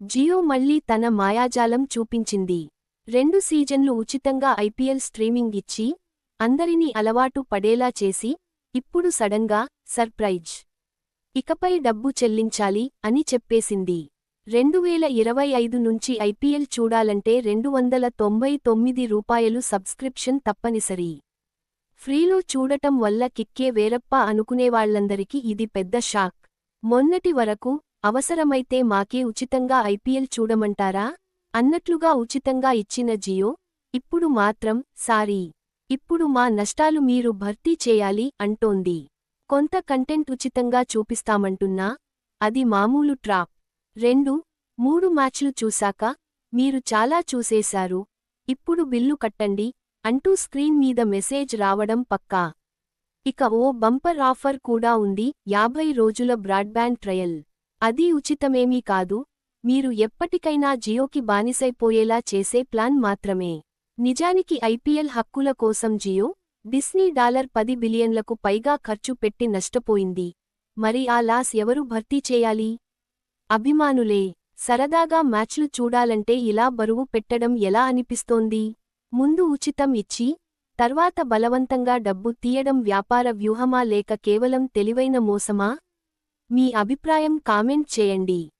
జియో మళ్ళీ తన మాయాజాలం చూపించింది. రెండు సీజన్లు ఉచితంగా ఐపీఎల్ స్ట్రీమింగ్ ఇచ్చి అందరినీ అలవాటు పడేలా చేసి ఇప్పుడు సడన్గా సర్ప్రైజ్. ఇకపై డబ్బు చెల్లించాలి అని చెప్పేసింది. రెండువేల ఇరవై ఐదు నుంచి ఐపీఎల్ చూడాలంటే రెండు వందల తొంభై తొమ్మిది రూపాయలు సబ్స్క్రిప్షన్ తప్పనిసరి. ఫ్రీలో చూడటం వల్ల కిక్కే వేరప్ప అనుకునేవాళ్ళందరికీ ఇది పెద్ద షాక్. మొన్నటి వరకు అవసరమైతే మాకే ఉచితంగా ఐపీఎల్ చూడమంటారా? అన్నట్లుగా ఉచితంగా ఇచ్చిన జియో ఇప్పుడు మాత్రం సారీ. ఇప్పుడు మా నష్టాలు మీరు భర్తీ చేయాలి అంటోంది. కొంత కంటెంట్ ఉచితంగా చూపిస్తామంటున్నా అది మామూలు ట్రాప్. రెండు మూడు మ్యాచ్లు చూశాక మీరు చాలా చూసేశారు. ఇప్పుడు బిల్లు కట్టండి అంటూ స్క్రీన్ మీద మెసేజ్ రావడం పక్కా. ఇక ఓ బంపర్ ఆఫర్ కూడా ఉంది యాభై రోజుల బ్రాడ్బ్యాండ్ ట్రయల్. అది ఉచితమేమీ కాదు మీరు ఎప్పటికైనా జియోకి బానిసైపోయేలా చేసే ప్లాన్ మాత్రమే. నిజానికి ఐపీఎల్ హక్కుల కోసం జియో డిస్నీ డాలర్ పది బిలియన్లకు పైగా ఖర్చు పెట్టి నష్టపోయింది. మరి ఆ లాస్ ఎవరు భర్తీ చేయాలి? అభిమానులే సరదాగా మ్యాచ్లు చూడాలంటే ఇలా బరువు పెట్టడం ఎలా అనిపిస్తోంది? ముందు ఉచితం ఇచ్చి తర్వాత బలవంతంగా డబ్బు తీయడం వ్యాపార వ్యూహమా లేక కేవలం తెలివైన మోసమా? మీ అభిప్రాయం కామెంట్ చేయండి.